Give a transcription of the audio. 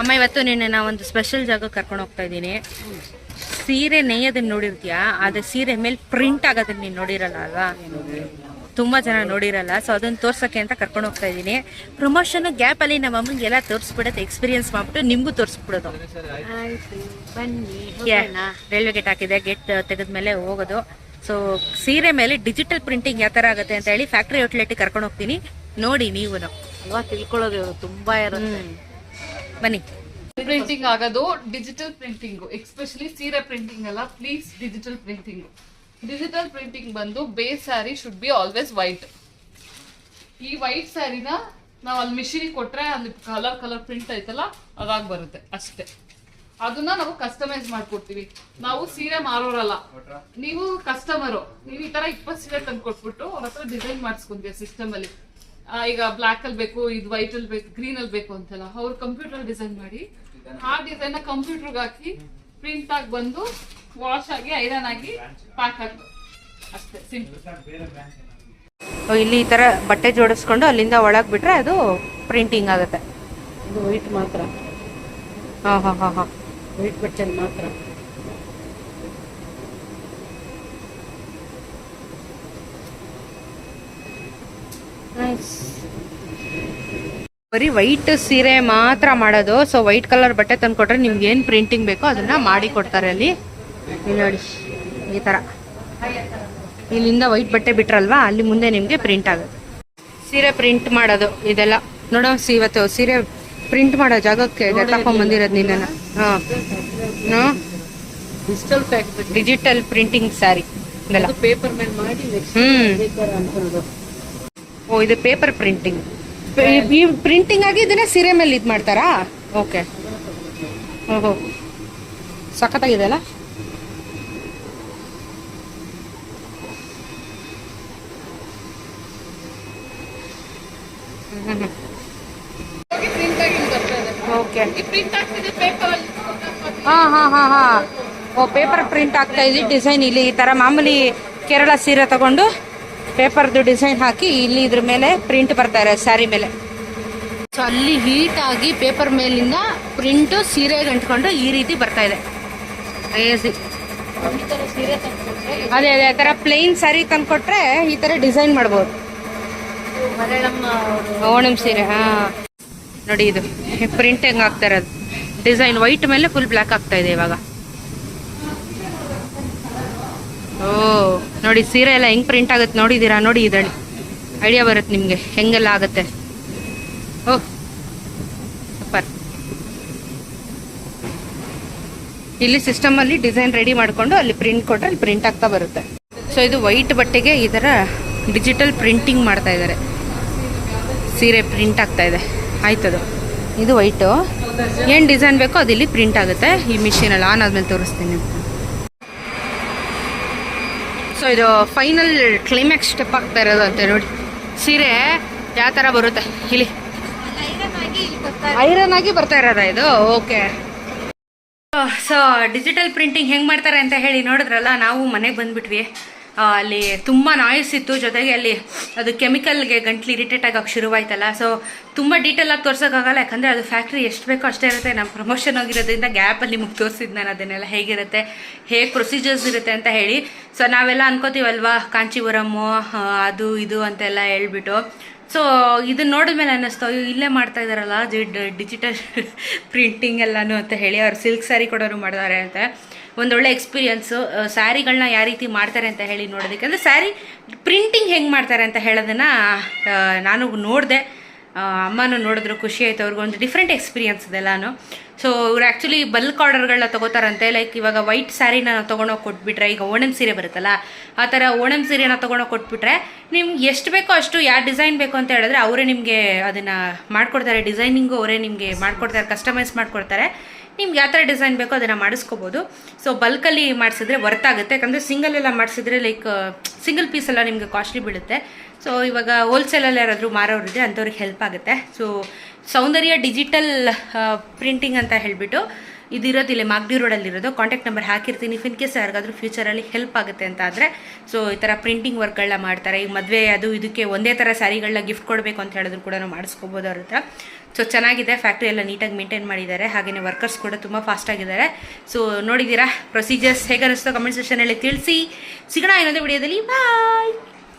ಅಮ್ಮ ಇವತ್ತು ನಿನ್ನೆ ನಾ ಒಂದು ಸ್ಪೆಷಲ್ ಜಾಗ ಕರ್ಕೊಂಡು ಹೋಗ್ತಾ ಇದ್ದೀನಿ. ಸೀರೆ ನೇಯೋದನ್ನ ನೋಡಿರ್ತೀಯಾ? ಆದರೆ ಸೀರೆ ಮೇಲೆ ಪ್ರಿಂಟ್ ಆಗೋದನ್ನ ನೀನು ನೋಡಿರಲ್ಲ ಅಲ್ವಾ? ತುಂಬಾ ಜನ ನೋಡಿರಲ್ಲ ಸೊ ಅದನ್ನ ತೋರ್ಸಕ್ಕೆ ಅಂತ ಕರ್ಕೊಂಡು ಹೋಗ್ತಾ ಇದ್ದೀನಿ. ಪ್ರಮೋಷನ್ ಗ್ಯಾಪ್ ಅಲ್ಲಿ ನಮ್ಮ ಅಮ್ಮಂಗೆಲ್ಲ ತೋರಿಸ್ಬಿಡೋದು ಎಕ್ಸ್ಪೀರಿಯನ್ಸ್ ಮಾಡ್ಬಿಟ್ಟು ನಿಮ್ಗೂ ತೋರಿಸ್ಬಿಡೋದು. ರೈಲ್ವೆ ಗೇಟ್ ಹಾಕಿದೆ ಗೇಟ್ ತೆಗೆದ್ಮೇಲೆ ಹೋಗೋದು. ಸೊ ಸೀರೆ ಮೇಲೆ ಡಿಜಿಟಲ್ ಪ್ರಿಂಟಿಂಗ್ ಯಾವ ತರ ಆಗುತ್ತೆ ಅಂತ ಹೇಳಿ ಫ್ಯಾಕ್ಟ್ರಿ ಔಟ್ಲೆಟ್ ಕರ್ಕೊಂಡು ಹೋಗ್ತೀನಿ. ನೋಡಿ ನೀವು ಅಲ್ವಾ ತಿಳ್ಕೊಳ್ಳೋದು ತುಂಬಾ ಇರುತ್ತೆ. ಬನ್ನಿ. ಪ್ರಿಂಟಿಂಗ್ ಆಗೋದು ಡಿಜಿಟಲ್ ಪ್ರಿಂಟಿಂಗ್ ಎಕ್ಸ್ಪೆಷಲಿ ಸೀರೆ ಪ್ರಿಂಟಿಂಗ್ ಅಲ್ಲ please digital printing digital printing ಬಂದು base saree should be always white ಈ ವೈಟ್ ಸ್ಯಾರಿನ ನಾವು ಅಲ್ಲಿ ಮಿಷಿನಿಗೆ ಕೊಟ್ರೆ ಅಲ್ಲಿ ಕಲರ್ ಕಲರ್ ಪ್ರಿಂಟ್ ಐತಲ್ಲ ಅದಾಗ್ ಬರುತ್ತೆ ಅಷ್ಟೇ. ಅದನ್ನ ನಾವು ಕಸ್ಟಮೈಸ್ ಮಾಡ್ಕೊಡ್ತೀವಿ. ನಾವು ಸೀರೆ ಮಾರೋರಲ್ಲ ನೀವು ಕಸ್ಟಮರು ನೀವು ಈ ತರ ಇಪ್ಪತ್ತು ಸೀರೆ ತಂದು ಕೊಟ್ಬಿಟ್ಟು ಅವ್ರ ಹತ್ರ ಡಿಸೈನ್ ಮಾಡಿಸ್ಕೊಂತೀವಿ ಸಿಸ್ಟಮ್ ಅಲ್ಲಿ. ಈಗ ಬ್ಲಾಕ್ ಅಲ್ಲಿ ಬೇಕು ಇದು ವೈಟ್ ಅಲ್ಲಿ ಬೇಕು ಗ್ರೀನ್ ಅಲ್ಲಿ ಬೇಕು ಅಂತೆಲ್ಲ ಅವ್ರು ಕಂಪ್ಯೂಟರ್ ಡಿಸೈನ್ ಮಾಡಿ ಆ ಡಿಸೈನ್ನ ಕಂಪ್ಯೂಟರ್ಗೆ ಹಾಕಿ ಪ್ರಿಂಟ್ ಆಗಿ ಬಂದು ವಾಶ್ ಆಗಿ ಐರನ್ ಆಗಿ ಪ್ಯಾಕ್ ಹಾಕಿ ಅಷ್ಟೇ ಸಿಂಪಲ್ ಇಲ್ಲಿ ಈ ತರ ಬಟ್ಟೆ ಜೋಡಿಸ್ಕೊಂಡು ಅಲ್ಲಿಂದ ಒಳಗ್ ಬಿಟ್ರೆ ಅದು ಪ್ರಿಂಟಿಂಗ್ ಆಗುತ್ತೆ. ಇದು ವೈಟ್ ಮಾತ್ರ. ಹಾ ಹಾ ಹಾ ಹಾ. ವೈಟ್ ಬಟ್ಟೆ ಮಾತ್ರ. ಬರೀ ವೈಟ್ ಸೀರೆ ಮಾತ್ರ ಮಾಡೋದು. ಸೊ ವೈಟ್ ಕಲರ್ ಬಟ್ಟೆ ತಂದ್ಕೊಟ್ರೆ ನಿಮ್ಗೆ ಏನ್ ಪ್ರಿಂಟಿಂಗ್ ಬೇಕೋ ಅದನ್ನ ಮಾಡಿ ಕೊಡ್ತಾರೆ ಅಲ್ಲಿ. ನೋಡಿ ಈ ತರ. ಇಲ್ಲಿಂದ ವೈಟ್ ಬಟ್ಟೆ ಬಿಟ್ರಲ್ವಾ? ಅಲ್ಲಿ ಮುಂದೆ ನಿಮ್ಗೆ ಪ್ರಿಂಟ್ ಆಗುತ್ತೆ. ಸೀರೆ ಪ್ರಿಂಟ್ ಮಾಡೋದು ಇದೆಲ್ಲ. ನೋಡೋ ಸಿ ಇವತ್ತು ಸೀರೆ ಪ್ರಿಂಟ್ ಮಾಡೋ ಜಾಗಕ್ಕೆ ತಕೊಂಡ್ ಬಂದಿರೋದು ನಿನ್ನ ಹಾ. ಡಿಜಿಟಲ್ ಡಿಜಿಟಲ್ ಪ್ರಿಂಟಿಂಗ್ ಸ್ಯಾರಿ ಇದೆಲ್ಲ. ಪೇಪರ್ ಮೇಲೆ ಮಾಡಿ ಹ್ಞೂ ಓ ಇದು ಪೇಪರ್ ಪ್ರಿಂಟಿಂಗ್ ಈ ಪ್ರಿಂಟಿಂಗ್ ಆಗಿ ಇದನ್ನ ಸೀರೆ ಮೇಲೆ ಇದು ಮಾಡ್ತಾರಾ? ಓಕೆ ಓಹೋ. ಸಖತ್ತಾಗಿದೆ ಅಲ್ಲ? ಓಕೆ ಹಾ ಹಾ ಹಾ ಹಾ. ಓ ಪೇಪರ್ ಪ್ರಿಂಟ್ ಆಗ್ತಾ ಇದೆ. ಡಿಸೈನ್ ಇಲ್ಲಿ ಈ ತರ. ಮಾಮೂಲಿ ಕೇರಳ ಸೀರೆ ತಗೊಂಡು ಪೇಪರ್ದು ಡಿಸೈನ್ ಹಾಕಿ ಇಲ್ಲಿ ಇದ್ರ ಮೇಲೆ ಪ್ರಿಂಟ್ ಬರ್ತಾ ಇರೋ ಸ್ಯಾರಿ ಮೇಲೆ. ಸೊ ಅಲ್ಲಿ ಹೀಟ್ ಆಗಿ ಪೇಪರ್ ಮೇಲಿಂದ ಪ್ರಿಂಟು ಸೀರೆಗೆ ಅಂಟ್ಕೊಂಡು ಈ ರೀತಿ ಬರ್ತಾ ಇದೆ. ಅದೇ ಅದೇ ಆ ಥರ ಪ್ಲೇನ್ ಸ್ಯಾರಿ ತಂದ್ಕೊಟ್ರೆ ಈ ಥರ ಡಿಸೈನ್ ಮಾಡ್ಬೋದು. ಓಣಂ ಸೀರೆ ಹಾ. ನೋಡಿ ಇದು ಪ್ರಿಂಟ್ ಹೆಂಗ್ ಆಗ್ತಾ ಇರೋದು ಡಿಸೈನ್ ವೈಟ್ ಮೇಲೆ ಫುಲ್ ಬ್ಲ್ಯಾಕ್ ಆಗ್ತಾ ಇದೆ ಇವಾಗ. ಓ. ನೋಡಿ, ಸೀರೆ ಎಲ್ಲ ಹೆಂಗ್ ಪ್ರಿಂಟ್ ಆಗುತ್ತೆ ನೋಡಿದೀರಾ ನೋಡಿ ಇದಳಿ ಐಡಿಯಾ ಬರುತ್ತೆ ನಿಮ್ಗೆ. ಹೆಂಗೆಲ್ಲ ಆಗುತ್ತೆ? ಓಹ್ ಸೂಪರ್ ಇಲ್ಲಿ ಸಿಸ್ಟಮ್ ಅಲ್ಲಿ ಡಿಸೈನ್ ರೆಡಿ ಮಾಡ್ಕೊಂಡು ಅಲ್ಲಿ ಪ್ರಿಂಟ್ ಕೊಟ್ಟರೆ ಅಲ್ಲಿ ಪ್ರಿಂಟ್ ಆಗ್ತಾ ಬರುತ್ತೆ. ಸೊ ಇದು ವೈಟ್ ಬಟ್ಟೆಗೆ ಈ ಥರ ಡಿಜಿಟಲ್ ಪ್ರಿಂಟಿಂಗ್ ಮಾಡ್ತಾ ಇದ್ದಾರೆ. ಸೀರೆ ಪ್ರಿಂಟ್ ಆಗ್ತಾ ಇದೆ. ಆಯ್ತದು ಇದು ವೈಟು ಏನು ಡಿಸೈನ್ ಬೇಕೋ ಅದಿಲ್ಲಿ ಪ್ರಿಂಟ್ ಆಗುತ್ತೆ. ಈ ಮಿಷಿನಲ್ಲಿ ಆನ್ ಆದ್ಮೇಲೆ ತೋರಿಸ್ತೀನಿ. ಸೊ ಇದು ಫೈನಲ್ ಕ್ಲೈಮ್ಯಾಕ್ಸ್ ಸ್ಟೆಪ್ ಆಗ್ತಾ ಇರೋದು ಅಂತ ನೋಡಿ. ಸೀರೆ ಯಾವ ಥರ ಬರುತ್ತೆ? ಇಲ್ಲಿ. ಐರನ್ ಆಗಿ ಬರ್ತಾ ಇರೋದಾ ಇದು? ಓಕೆ ಸೊ ಡಿಜಿಟಲ್ ಪ್ರಿಂಟಿಂಗ್ ಹೆಂಗೆ ಮಾಡ್ತಾರೆ ಅಂತ ಹೇಳಿ ನೋಡಿದ್ರಲ್ಲ, ನಾವು ಮನೆಗೆ ಬಂದ್ಬಿಟ್ವಿ. ಅಲ್ಲಿ ತುಂಬ ನಾಯ್ಸ್ ಇತ್ತು ಜೊತೆಗೆ ಅಲ್ಲಿ ಅದು ಕೆಮಿಕಲ್ಗೆ ಗಂಟ್ಲು ಇರಿಟೇಟ್ ಆಗೋಕೆ ಶುರುವಾಯ್ತಲ್ಲ. ಸೊ ತುಂಬ ಡೀಟೇಲ್ ಆಗಿ ತೋರ್ಸೋಕ್ಕಾಗಲ್ಲ ಯಾಕಂದರೆ ಅದು ಫ್ಯಾಕ್ಟ್ರಿ ಎಷ್ಟು ಬೇಕೋ ಅಷ್ಟೇ ಇರುತ್ತೆ. ನಮ್ಮ ಪ್ರಮೋಷನ್ ಹೋಗಿರೋದ್ರಿಂದ ಗ್ಯಾಪಲ್ಲಿ ನಿಮಗೆ ತೋರಿಸಿದ್ದು ನಾನು ಅದನ್ನೆಲ್ಲ ಹೇಗಿರುತ್ತೆ, ಹೇಗೆ ಪ್ರೊಸೀಜರ್ಸ್ ಇರುತ್ತೆ ಅಂತ ಹೇಳಿ. ಸೊ ನಾವೆಲ್ಲ ಅನ್ಕೋತೀವಲ್ವಾ? ಕಾಂಚೀಪುರಮ್ಮು ಅದು ಇದು ಅಂತೆಲ್ಲ ಹೇಳ್ಬಿಟ್ಟು. ಸೊ ಇದನ್ನ ನೋಡಿದ್ಮೇಲೆ ಅನ್ನಿಸ್ತು, ಅಯ್ಯೋ, ಇಲ್ಲೇ ಮಾಡ್ತಾ ಇದಾರಲ್ಲ ಡಿಜಿಟಲ್ ಪ್ರಿಂಟಿಂಗ್ ಎಲ್ಲಾನು ಅಂತ ಹೇಳಿ ಅವ್ರು ಸಿಲ್ಕ್ ಸ್ಯಾರಿ ಕೊಡೋರು ಮಾಡಿದ್ದಾರೆ ಅಂತ. ಒಂದೊಳ್ಳೆ ಎಕ್ಸ್ಪೀರಿಯನ್ಸು ಸ್ಯಾರಿಗಳನ್ನ ಯಾವ ರೀತಿ ಮಾಡ್ತಾರೆ ಅಂತ ಹೇಳಿ ನೋಡೋದಕ್ಕೆ. ಅಂದರೆ ಸ್ಯಾರಿ ಪ್ರಿಂಟಿಂಗ್ ಹೆಂಗೆ ಮಾಡ್ತಾರೆ ಅಂತ ಹೇಳೋದನ್ನು ನಾನು ನೋಡಿದೆ. ಅಮ್ಮನೂ ನೋಡಿದ್ರು, ಖುಷಿ ಆಯಿತು, ಅವ್ರಿಗೆ ಒಂದು ಡಿಫ್ರೆಂಟ್ ಎಕ್ಸ್ಪೀರಿಯನ್ಸ್ ಇದೆಲ್ಲಾನು ಸೊ ಇವ್ರು ಆ್ಯಕ್ಚುಲಿ ಬಲ್ಕ್ ಆರ್ಡರ್ಗಳನ್ನ ತಗೋತಾರಂತೆ ಲೈಕ್ ಇವಾಗ ವೈಟ್ ಸ್ಯಾರಿನ ತೊಗೊಂಡೋಗಿ ಕೊಟ್ಬಿಟ್ರೆ, ಈಗ ಓಣಂ ಸೀರೆ ಬರುತ್ತಲ್ಲ, ಆ ಥರ ಓಣಂ ಸೀರೆನ ತೊಗೊಂಡೋಗಿ ಕೊಟ್ಬಿಟ್ರೆ ನಿಮ್ಗೆ ಎಷ್ಟು ಬೇಕೋ ಅಷ್ಟು ಯಾವ ಡಿಸೈನ್ ಬೇಕು ಅಂತ ಹೇಳಿದ್ರೆ ಅವರೇ ನಿಮಗೆ ಅದನ್ನು ಮಾಡಿಕೊಡ್ತಾರೆ. ಡಿಸೈನಿಂಗು ಅವರೇ ನಿಮಗೆ ಮಾಡಿಕೊಡ್ತಾರೆ ಕಸ್ಟಮೈಸ್ ಮಾಡಿಕೊಡ್ತಾರೆ. ನಿಮ್ಗೆ ಯಾವ ಥರ ಡಿಸೈನ್ ಬೇಕೋ ಅದನ್ನು ಮಾಡಿಸ್ಕೋಬೋದು. ಸೊ ಬಲ್ಕಲ್ಲಿ ಮಾಡಿಸಿದ್ರೆ ವರ್ತ್ ಆಗುತ್ತೆ. ಯಾಕಂದರೆ ಸಿಂಗಲ್ ಎಲ್ಲ ಮಾಡಿಸಿದ್ರೆ ಲೈಕ್ ಸಿಂಗಲ್ ಪೀಸ್ ಎಲ್ಲ ನಿಮಗೆ ಕಾಸ್ಟ್ಲಿ ಬೀಳುತ್ತೆ. ಸೊ ಇವಾಗ ಹೋಲ್ಸೇಲಲ್ಲಿ ಯಾರಾದರೂ ಮಾರೋರಿದ್ರೆ ಅಂಥವ್ರಿಗೆ ಹೆಲ್ಪ್ ಆಗುತ್ತೆ. ಸೊ ಸೌಂದರ್ಯ ಡಿಜಿಟಲ್ ಪ್ರಿಂಟಿಂಗ್ ಅಂತ ಹೇಳಿಬಿಟ್ಟು ಇದಿರೋದು ಇಲ್ಲಿ ಮಾಗ್ಡಿ ರೋಡಲ್ಲಿ ಇರೋದು ಕಾಂಟ್ಯಾಕ್ಟ್ ನಂಬರ್ ಹಾಕಿರ್ತೀನಿ. ಇಫ್ ಇನ್ ಕೇಸ್ ಯಾರಿಗಾದ್ರೂ ಫ್ಯೂಚರಲ್ಲಿ ಹೆಲ್ಪ್ ಆಗುತ್ತೆ ಅಂತ ಆದರೆ ಸೊ ಈ ಥರ ಪ್ರಿಂಟಿಂಗ್ ವರ್ಕ್ಗಳನ್ನ ಮಾಡ್ತಾರೆ. ಈಗ ಮದುವೆ, ಅದು ಇದಕ್ಕೆ ಒಂದೇ ಥರ ಸ್ಯಾರಿಗಳನ್ನ ಗಿಫ್ಟ್ ಕೊಡಬೇಕು ಅಂತ ಹೇಳಿದ್ರು ಕೂಡ ನಾವು ಮಾಡಿಸ್ಕೋಬೋದು ಅವ್ರ ಹತ್ರ. ಸೊ ಚೆನ್ನಾಗಿದೆ ಫ್ಯಾಕ್ಟ್ರಿ ಎಲ್ಲ ನೀಟಾಗಿ ಮೇಂಟೈನ್ ಮಾಡಿದ್ದಾರೆ. ಹಾಗೆಯೇ ವರ್ಕರ್ಸ್ ಕೂಡ ತುಂಬ ಫಾಸ್ಟ್ ಆಗಿದ್ದಾರೆ. ಸೊ ನೋಡಿದ್ದೀರಾ? ಪ್ರೊಸೀಜರ್ಸ್ ಹೇಗೆ ಅನ್ನಿಸ್ತೋ ಕಮೆಂಟ್ ಸೆಕ್ಷನಲ್ಲಿ ತಿಳಿಸಿ. ಸಿಗೋಣ ಇನ್ನೊಂದು ವಿಡಿಯೋದಲ್ಲಿ ಬಾಯ್